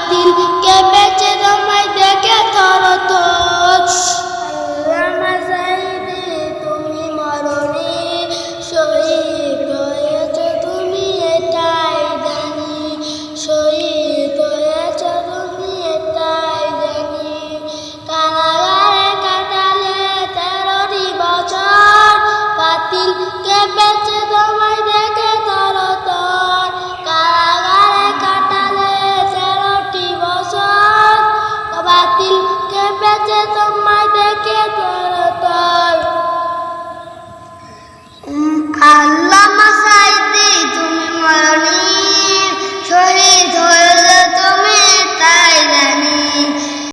খাতির